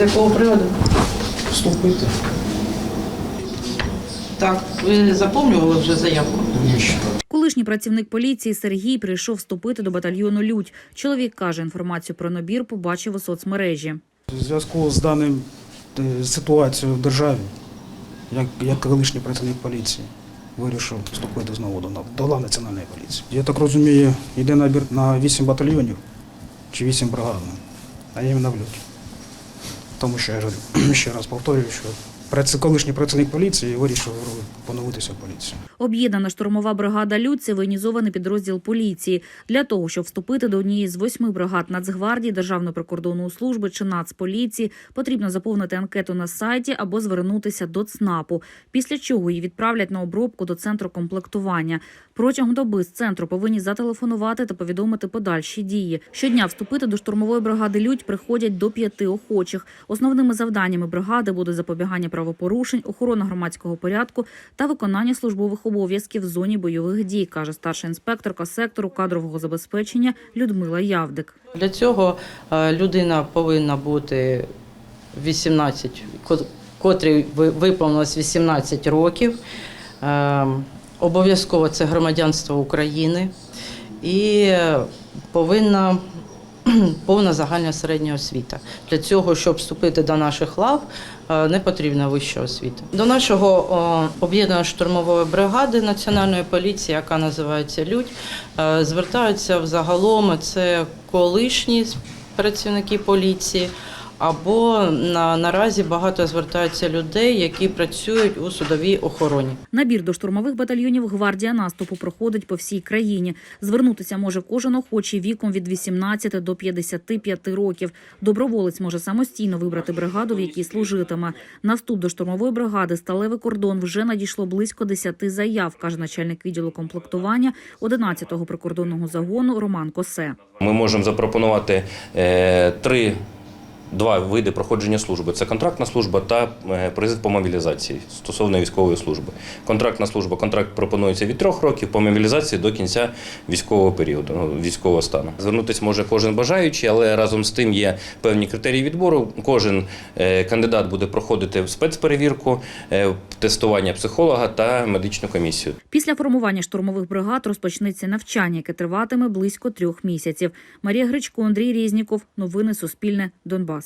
З якого приводу? Вступити. Так, ви заповнювали вже заявку? Колишній працівник поліції Сергій прийшов вступити до батальйону Людь. Чоловік каже, інформацію про набір побачив у соцмережі. У зв'язку з даним е, ситуацією в державі, як, як колишній працівник поліції, вирішив вступити знову до, НАВ, до лав національної поліції. Я так розумію, йде набір на 8 батальйонів чи 8 бригад, а іменно в люті. Тому що я ще раз повторюю, що колишній працівник поліції вирішив поновитися в поліцію. Об'єднана штурмова бригада Людь це воєнізований підрозділ поліції. Для того, щоб вступити до однієї з восьми бригад Нацгвардії, Державної прикордонної служби чи Нацполіції, потрібно заповнити анкету на сайті або звернутися до ЦНАПу. Після чого її відправлять на обробку до центру комплектування. Протягом доби з центру повинні зателефонувати та повідомити подальші дії. Щодня вступити до штурмової бригади Людь приходять до п'яти охочих. Основними завданнями бригади буде запобігання правопорушень, охорона громадського порядку та виконання службових обов'язків в зоні бойових дій, каже старша інспекторка сектору кадрового забезпечення Людмила Явдик. Для цього е, людина повинна бути 18, ко- котрій ви- виповнилось 18 років. Е, Обов'язково це громадянство України і е, повинна повна загальна середня освіта. Для цього, щоб вступити до наших лав, е, не потрібна вища освіта. До нашого об'єднаної штурмової бригади національної поліції, яка називається Людь, е, звертаються взагалом це колишні працівники поліції. Або на наразі багато звертаються людей, які працюють у судовій охороні. Набір до штурмових батальйонів гвардія наступу проходить по всій країні. Звернутися може кожен охочий віком від 18 до 55 років. Доброволець може самостійно вибрати бригаду, в якій служитиме. На вступ до штурмової бригади сталевий кордон вже надійшло близько 10 заяв, каже начальник відділу комплектування 11-го прикордонного загону Роман Косе. Ми можемо запропонувати е, три. Два види проходження служби це контрактна служба та е, призив по мобілізації стосовно військової служби. Контрактна служба контракт пропонується від трьох років по мобілізації до кінця військового періоду, ну, військового стану. Звернутися може кожен бажаючий, але разом з тим є певні критерії відбору. Кожен е, кандидат буде проходити спецперевірку, е, тестування психолога та медичну комісію. Після формування штурмових бригад розпочнеться навчання, яке триватиме близько трьох місяців. Марія Гречко, Андрій Різніков. Новини Суспільне. Донбас.